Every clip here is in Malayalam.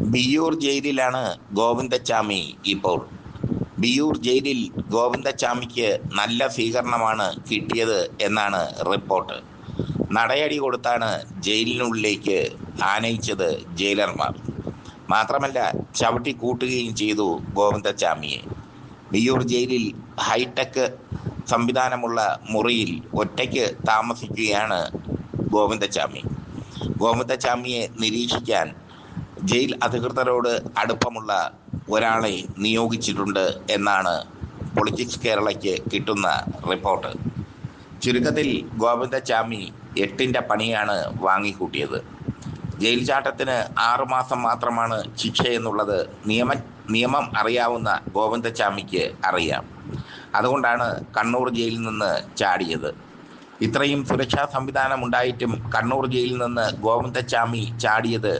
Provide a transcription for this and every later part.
ബിയ്യൂർ ജയിലിലാണ് ഗോവിന്ദച്ചാമി ഇപ്പോൾ. ബിയൂർ ജയിലിൽ ഗോവിന്ദച്ചാമിക്ക് നല്ല സ്വീകരണമാണ് കിട്ടിയത് എന്നാണ് റിപ്പോർട്ട്. നടയടി കൊടുത്താണ് ജയിലിനുള്ളിലേക്ക് ആനയിച്ചത് ജയിലർമാർ. മാത്രമല്ല ചവിട്ടി കൂട്ടുകയും ചെയ്തു ഗോവിന്ദച്ചാമിയെ. ബിയൂർ ജയിലിൽ ഹൈടെക് സംവിധാനമുള്ള മുറിയിൽ ഒറ്റയ്ക്ക് താമസിക്കുകയാണ് ഗോവിന്ദച്ചാമി. ഗോവിന്ദച്ചാമിയെ നിരീക്ഷിക്കാൻ ജയിൽ അധികൃതരോട് അടുപ്പമുള്ള ഒരാളെ നിയോഗിച്ചിട്ടുണ്ട് എന്നാണ് പൊളിറ്റിക്സ് കേരളയ്ക്ക് കിട്ടുന്ന റിപ്പോർട്ട്. ചുരുക്കത്തിൽ ഗോവിന്ദചാമി എട്ടിന്റെ പണിയാണ് വാങ്ങിക്കൂട്ടിയത്. ജയിൽ ചാട്ടത്തിന് ആറുമാസം മാത്രമാണ് ശിക്ഷയെന്നുള്ളത് നിയമ നിയമം അറിയാവുന്ന ഗോവിന്ദചാമിക്ക് അറിയാം. അതുകൊണ്ടാണ് കണ്ണൂർ ജയിലിൽ നിന്ന് ചാടിയത്. ഇത്രയും സുരക്ഷാ സംവിധാനം ഉണ്ടായിട്ടും കണ്ണൂർ ജയിലിൽ നിന്ന് ഗോവിന്ദചാമി ചാടിയത്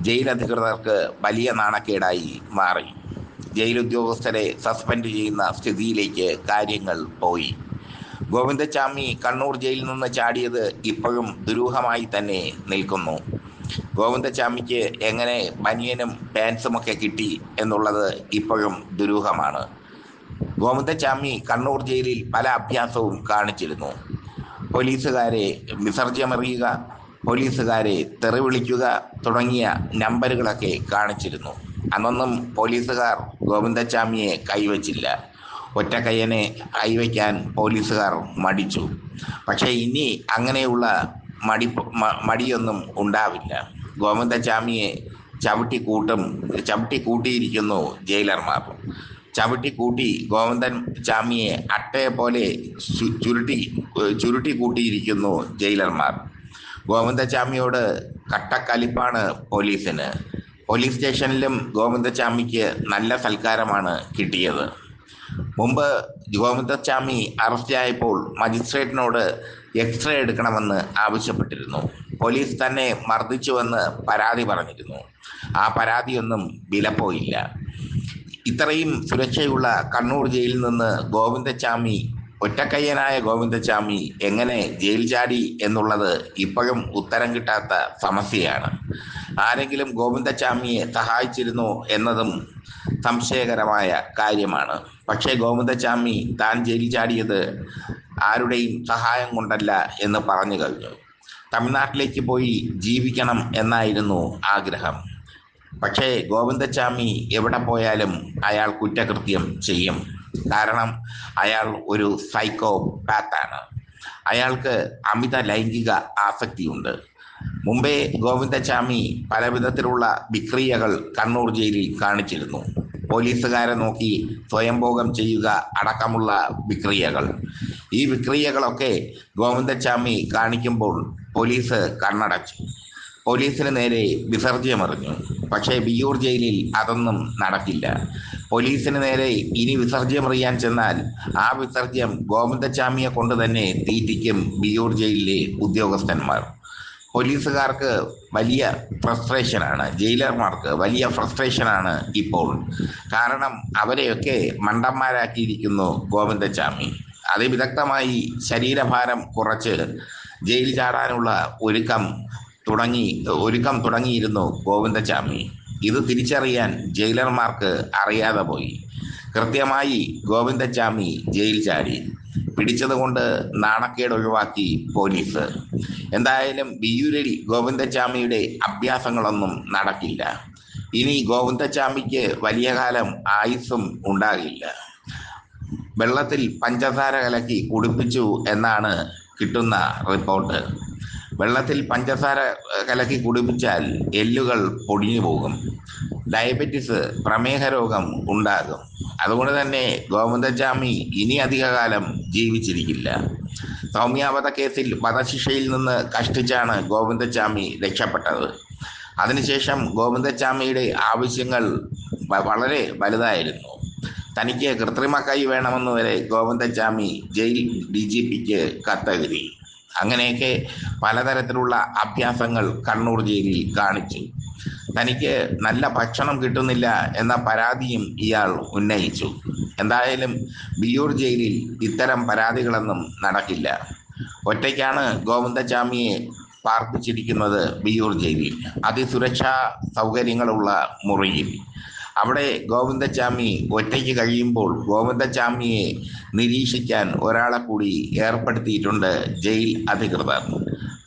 ജയിൽ അധികൃതർക്ക് വലിയ നാണക്കേടായി മാറി. ജയിൽ ഉദ്യോഗസ്ഥരെ സസ്പെൻഡ് ചെയ്യുന്ന സ്ഥിതിയിലേക്ക് കാര്യങ്ങൾ പോയി. ഗോവിന്ദച്ചാമി കണ്ണൂർ ജയിലിൽ നിന്ന് ചാടിയത് ഇപ്പോഴും ദുരൂഹമായി തന്നെ നിൽക്കുന്നു. ഗോവിന്ദച്ചാമിക്ക് എങ്ങനെ ബനിയനും പാൻസുമൊക്കെ കിട്ടി എന്നുള്ളത് ഇപ്പോഴും ദുരൂഹമാണ്. ഗോവിന്ദച്ചാമി കണ്ണൂർ ജയിലിൽ പല അഭ്യാസവും കാണിച്ചിരുന്നു. പോലീസുകാരെ വിസർജ്യമെറിയുക പോലീസുകാരെ തെറി വിളിക്കുക തുടങ്ങിയ നമ്പറുകളൊക്കെ കാണിച്ചിരുന്നു. അന്നൊന്നും പോലീസുകാർ ഗോവിന്ദച്ചാമിയെ കൈവച്ചില്ല. ഒറ്റക്കയ്യനെ കൈവയ്ക്കാൻ പോലീസുകാർ മടിച്ചു. പക്ഷേ ഇനി അങ്ങനെയുള്ള മടി മടിയൊന്നും ഉണ്ടാവില്ല. ഗോവിന്ദച്ചാമിയെ ചവിട്ടി കൂട്ടും ചവിട്ടി കൂട്ടിയിരിക്കുന്നു ജയിലർമാർ. ചവിട്ടി കൂട്ടി ഗോവിന്ദൻ ചാമിയെ അട്ടയെ പോലെ ചുരുട്ടി ചുരുട്ടി കൂട്ടിയിരിക്കുന്നു ജയിലർമാർ. ഗോവിന്ദചാമിയോട് കട്ടക്കലിപ്പാണ് പോലീസിന്. പോലീസ് സ്റ്റേഷനിലും ഗോവിന്ദചാമിക്ക് നല്ല സൽക്കാരമാണ് കിട്ടിയത്. മുമ്പ് ഗോവിന്ദച്ചാമി അറസ്റ്റായപ്പോൾ മജിസ്ട്രേറ്റിനോട് എക്സ്റേ എടുക്കണമെന്ന് ആവശ്യപ്പെട്ടിരുന്നു. പോലീസ് തന്നെ മർദ്ദിച്ചുവെന്ന് പരാതി പറഞ്ഞിരുന്നു. ആ പരാതിയൊന്നും വിലപ്പോയില്ല. ഇത്രയും സുരക്ഷയുള്ള കണ്ണൂർ ജയിലിൽ നിന്ന് ഗോവിന്ദച്ചാമി ഒറ്റക്കയ്യനായ ഗോവിന്ദസ്വാമി എങ്ങനെ ജയിൽ ചാടി എന്നുള്ളത് ഇപ്പോഴും ഉത്തരം കിട്ടാത്ത സമസ്യയാണ്. ആരെങ്കിലും ഗോവിന്ദസ്വാമിയെ സഹായിച്ചിരുന്നോ എന്നതും സംശയകരമായ കാര്യമാണ്. പക്ഷേ ഗോവിന്ദസ്വാമി താൻ ജയിൽ ചാടിയത് ആരുടെയും സഹായം കൊണ്ടല്ല എന്ന് പറഞ്ഞു കഴിഞ്ഞു. തമിഴ്നാട്ടിലേക്ക് പോയി ജീവിക്കണം എന്നായിരുന്നു ആഗ്രഹം. പക്ഷേ ഗോവിന്ദസ്വാമി എവിടെ പോയാലും അയാൾ കുറ്റകൃത്യം ചെയ്യും. കാരണം അയാൾ ഒരു സൈക്കോ പാത്താണ് അയാൾക്ക് അമിത ലൈംഗിക ആസക്തിയുണ്ട്. മുംബൈ ഗോവിന്ദച്ചാമി പല വിധത്തിലുള്ള വിക്രിയകൾ കണ്ണൂർ ജയിലിൽ കാണിച്ചിരുന്നു. പോലീസുകാരെ നോക്കി സ്വയംഭോഗം ചെയ്യുക അടക്കമുള്ള വിക്രിയകൾ. ഈ വിക്രിയകളൊക്കെ ഗോവിന്ദച്ചാമി കാണിക്കുമ്പോൾ പോലീസ് കണ്ണടച്ചു. പോലീസിന് നേരെ വിസർജ്യമറിഞ്ഞു. പക്ഷേ വിയൂർ ജയിലിൽ അതൊന്നും നടക്കില്ല. പോലീസിന് നേരെ ഇനി വിസർജ്യം അറിയാൻ ചെന്നാൽ ആ വിസർജ്യം ഗോവിന്ദച്ചാമിയെ കൊണ്ട് തന്നെ തീറ്റിക്കും ബിയൂർ ജയിലിലെ ഉദ്യോഗസ്ഥന്മാർ. പോലീസുകാർക്ക് വലിയ ഫ്രസ്ട്രേഷനാണ് ജയിലർമാർക്ക് വലിയ ഫ്രസ്ട്രേഷനാണ് ഇപ്പോൾ. കാരണം അവരെയൊക്കെ മണ്ടന്മാരാക്കിയിരിക്കുന്നു ഗോവിന്ദച്ചാമി അതിവിദഗ്ധമായി ശരീരഭാരം കുറച്ച് ജയിൽ ചാടാനുള്ള ഒരുക്കം തുടങ്ങി ഒരുക്കം തുടങ്ങിയിരുന്നു ഗോവിന്ദച്ചാമി ഇത് തിരിച്ചറിയാൻ ജയിലർമാർക്ക് അറിയാതെ പോയി. കൃത്യമായി ഗോവിന്ദച്ചാമി ജയിൽ ചാടി. പിടിച്ചതുകൊണ്ട് നാണക്കേട് ഒഴിവാക്കി പോലീസ്. എന്തായാലും ബിയൂരിൽ ഗോവിന്ദച്ചാമിയുടെ അഭ്യാസങ്ങളൊന്നും നടക്കില്ല. ഇനി ഗോവിന്ദച്ചാമിക്ക് വലിയ കാലം ആയുസ്സും ഉണ്ടാകില്ല. വെള്ളത്തിൽ പഞ്ചസാര കലക്കി കുടിപ്പിച്ചു എന്നാണ് കിട്ടുന്ന റിപ്പോർട്ട്. വെള്ളത്തിൽ പഞ്ചസാര കലക്കി കുടിപ്പിച്ചാൽ എല്ലുകൾ പൊടിഞ്ഞു പോകും. ഡയബറ്റിസ് പ്രമേഹ രോഗം ഉണ്ടാകും. അതുകൊണ്ട് തന്നെ ഗോവിന്ദജാമി ഇനി അധികകാലം ജീവിച്ചിരിക്കില്ല. സൗമ്യാവധ കേസിൽ വധശിക്ഷയിൽ നിന്ന് കഷ്ടിച്ചാണ് ഗോവിന്ദജാമി രക്ഷപ്പെട്ടത്. അതിനുശേഷം ഗോവിന്ദജാമിയുടെ ആവശ്യങ്ങൾ വളരെ വലുതായിരുന്നു. തനിക്ക് കൃത്രിമ കൈ വേണമെന്ന് വരെ ഗോവിന്ദജാമി ജയിൽ ഡി ജി പിക്ക് കത്തെഴുതി. അങ്ങനെയൊക്കെ പലതരത്തിലുള്ള അഭ്യാസങ്ങൾ കണ്ണൂർ ജയിലിൽ കാണിച്ചു. തനിക്ക് നല്ല ഭക്ഷണം കിട്ടുന്നില്ല എന്ന പരാതിയും ഇയാൾ ഉന്നയിച്ചു. എന്തായാലും ബിയൂർ ജയിലിൽ ഇത്തരം പരാതികളൊന്നും നടക്കില്ല. ഒറ്റയ്ക്കാണ് ഗോവിന്ദചാമിയെ പാർപ്പിച്ചിരിക്കുന്നത് വിയൂർ ജയിലിൽ. അതിസുരക്ഷാ സൗകര്യങ്ങളുള്ള മുറിയിൽ. അവിടെ ഗോവിന്ദച്ചാമി ഒറ്റയ്ക്ക് കഴിയുമ്പോൾ ഗോവിന്ദച്ചാമിയെ നിരീക്ഷിക്കാൻ ഒരാളെ കൂടി ഏർപ്പെടുത്തിയിട്ടുണ്ട് ജയിൽ അധികൃതർ.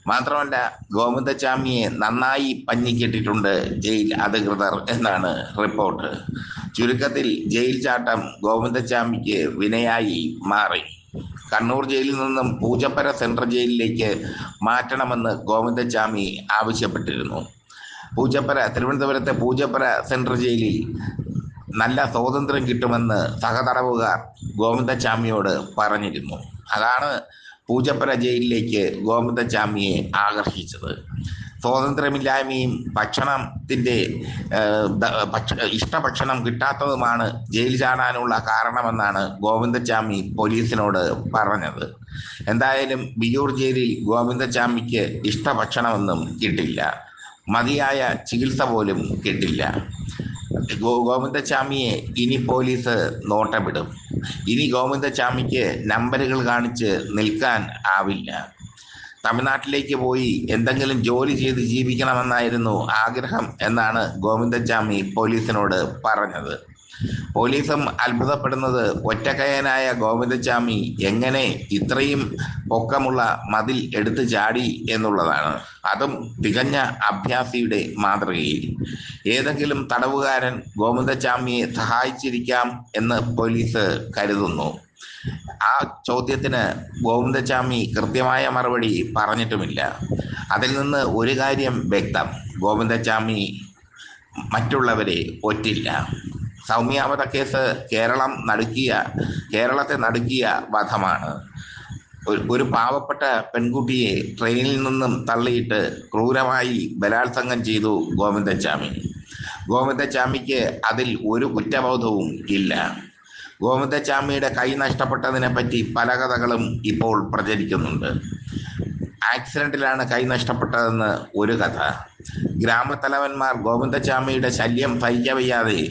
മാത്രമല്ല ഗോവിന്ദച്ചാമിയെ നന്നായി പഞ്ഞിക്കെട്ടിട്ടുണ്ട് ജയിൽ അധികൃതർ എന്നാണ് റിപ്പോർട്ട്. ചുരുക്കത്തിൽ ജയിൽ ചാട്ടം ഗോവിന്ദച്ചാമിക്ക് വിനയായി മാറി. കണ്ണൂർ ജയിലിൽ നിന്നും പൂജപ്പര സെൻട്രൽ ജയിലിലേക്ക് മാറ്റണമെന്ന് ഗോവിന്ദച്ചാമി ആവശ്യപ്പെട്ടിരുന്നു. പൂജപ്പര തിരുവനന്തപുരത്തെ പൂജപ്പര സെൻട്രൽ ജയിലിൽ നല്ല സ്വാതന്ത്ര്യം കിട്ടുമെന്ന് സഹതടവുകാർ ഗോവിന്ദച്ചാമിയോട് പറഞ്ഞിരുന്നു. അതാണ് പൂജപ്പര ജയിലിലേക്ക് ഗോവിന്ദച്ചാമിയെ ആകർഷിച്ചത്. സ്വാതന്ത്ര്യമില്ലായ്മയും ഭക്ഷണത്തിന്റെ ഭക്ഷ ഇഷ്ടഭക്ഷണം കിട്ടാത്തതുമാണ് ജയിൽ ചാടാനുള്ള കാരണമെന്നാണ് ഗോവിന്ദച്ചാമി പോലീസിനോട് പറഞ്ഞത്. എന്തായാലും ബിയൂർ ജയിലിൽ ഗോവിന്ദച്ചാമിക്ക് ഇഷ്ടഭക്ഷണമൊന്നും കിട്ടില്ല. മതിയായ ചികിത്സ പോലും കിട്ടില്ല. ഗോവിന്ദച്ചാമിയെ ഇനി പോലീസ് നോട്ടമിടും. ഇനി ഗോവിന്ദച്ചാമിക്ക് നമ്പറുകൾ കാണിച്ച് നിൽക്കാൻ ആവില്ല. തമിഴ്നാട്ടിലേക്ക് പോയി എന്തെങ്കിലും ജോലി ചെയ്ത് ജീവിക്കണമെന്നായിരുന്നു ആഗ്രഹം എന്നാണ് ഗോവിന്ദച്ചാമി പോലീസിനോട് പറഞ്ഞത്. പോലീസും അത്ഭുതപ്പെടുന്നത് ഒറ്റക്കയനായ ഗോവിന്ദച്ചാമി എങ്ങനെ ഇത്രയും പൊക്കമുള്ള മതിൽ എടുത്തു ചാടി എന്നുള്ളതാണ്. അതും തികഞ്ഞ അഭ്യാസിയുടെ മാതൃകയിൽ. ഏതെങ്കിലും തടവുകാരൻ ഗോവിന്ദച്ചാമിയെ സഹായിച്ചിരിക്കാം എന്ന് പോലീസ് കരുതുന്നു. ആ ചോദ്യത്തിന് ഗോവിന്ദച്ചാമി കൃത്യമായ മറുപടി പറഞ്ഞിട്ടുമില്ല. അതിൽ നിന്ന് ഒരു കാര്യം വ്യക്തം. ഗോവിന്ദച്ചാമി മറ്റുള്ളവരെ ഒറ്റില്ല. സൗമ്യാവത കേസ് കേരളം നടുക്കിയ കേരളത്തെ നടുക്കിയ വധമാണ്. ഒരു പാവപ്പെട്ട പെൺകുട്ടിയെ ട്രെയിനിൽ നിന്നും തള്ളിയിട്ട് ക്രൂരമായി ബലാത്സംഗം ചെയ്തു ഗോവിന്ദച്ചാമി. ഗോവിന്ദച്ചാമിക്ക് അതിൽ ഒരു കുറ്റബോധവും ഇല്ല. ഗോവിന്ദച്ചാമിയുടെ കൈ നഷ്ടപ്പെട്ടതിനെ പറ്റി പല കഥകളും ഇപ്പോൾ പ്രചരിക്കുന്നുണ്ട്. ആക്സിഡന്റിലാണ് കൈ നഷ്ടപ്പെട്ടതെന്ന് ഒരു കഥ. ഗ്രാമത്തലവന്മാർ ഗോവിന്ദച്ചാമിയുടെ ശല്യം സഹിക്കവയ്യാതെ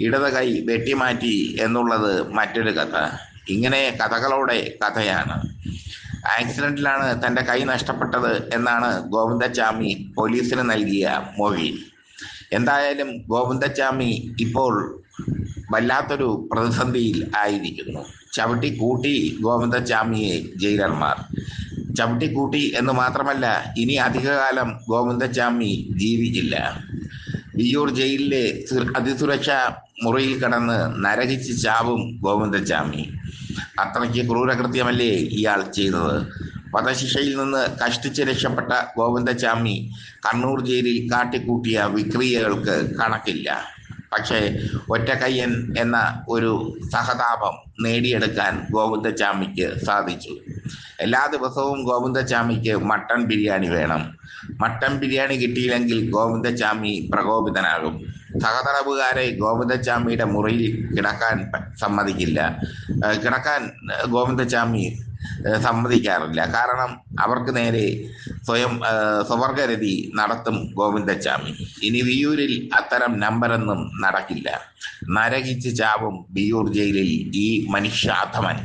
ഇടത് കൈ വെട്ടിമാറ്റി എന്നുള്ളത് മറ്റൊരു കഥ. ഇങ്ങനെ കഥകളോടെ കഥയാണ്. ആക്സിഡന്റിലാണ് തന്റെ കൈ നഷ്ടപ്പെട്ടത് എന്നാണ് ഗോവിന്ദച്ചാമി പോലീസിന് നൽകിയ മൊഴി. എന്തായാലും ഗോവിന്ദച്ചാമി ഇപ്പോൾ വല്ലാത്തൊരു പ്രതിസന്ധിയിൽ ആയിരിക്കുന്നു. ചവിട്ടി കൂട്ടി ഗോവിന്ദച്ചാമിയെ ജയിലർമാർ. ചവിട്ടിക്കൂട്ടി എന്ന് മാത്രമല്ല ഇനി അധികകാലം ഗോവിന്ദച്ചാമി ജീവിക്കില്ല വിയ്യൂർ ജയിലിലെ അതിസുരക്ഷാ മുറിയിൽ കടന്ന് നരകിച്ച് ചാവും ഗോവിന്ദസ്വാമി അത്രയ്ക്ക് ക്രൂരകൃത്യമല്ലേ ഇയാൾ ചെയ്തത്? വധശിക്ഷയിൽ നിന്ന് കഷ്ടിച്ച് രക്ഷപ്പെട്ട ഗോവിന്ദസ്വാമി കണ്ണൂർ ജയിലിൽ കാട്ടിക്കൂട്ടിയ വിക്രിയകൾക്ക് കണക്കില്ല. പക്ഷേ ഒറ്റക്കയ്യൻ എന്ന ഒരു സഹതാപം നേടിയെടുക്കാൻ ഗോവിന്ദസ്വാമിക്ക് സാധിച്ചു. എല്ലാ ദിവസവും ഗോവിന്ദചാമിക്ക് മട്ടൺ ബിരിയാണി വേണം. മട്ടൺ ബിരിയാണി കിട്ടിയില്ലെങ്കിൽ ഗോവിന്ദചാമി പ്രകോപിതനാകും. സഹതടവുകാരെ ഗോവിന്ദചാമിയുടെ മുറിയിൽ കിടക്കാൻ സമ്മതിക്കില്ല. കിടക്കാൻ ഗോവിന്ദചാമി സമ്മതിക്കാറില്ല. കാരണം അവർക്ക് നേരെ സ്വയം സ്വവർഗരതി നടത്തും ഗോവിന്ദചാമി ഇനി വിയൂരിൽ അത്തരം നമ്പരൊന്നും നടക്കില്ല. നരകിച്ച് ചാവും വിയൂർ ജയിലിൽ ഈ മനുഷ്യാധമൻ.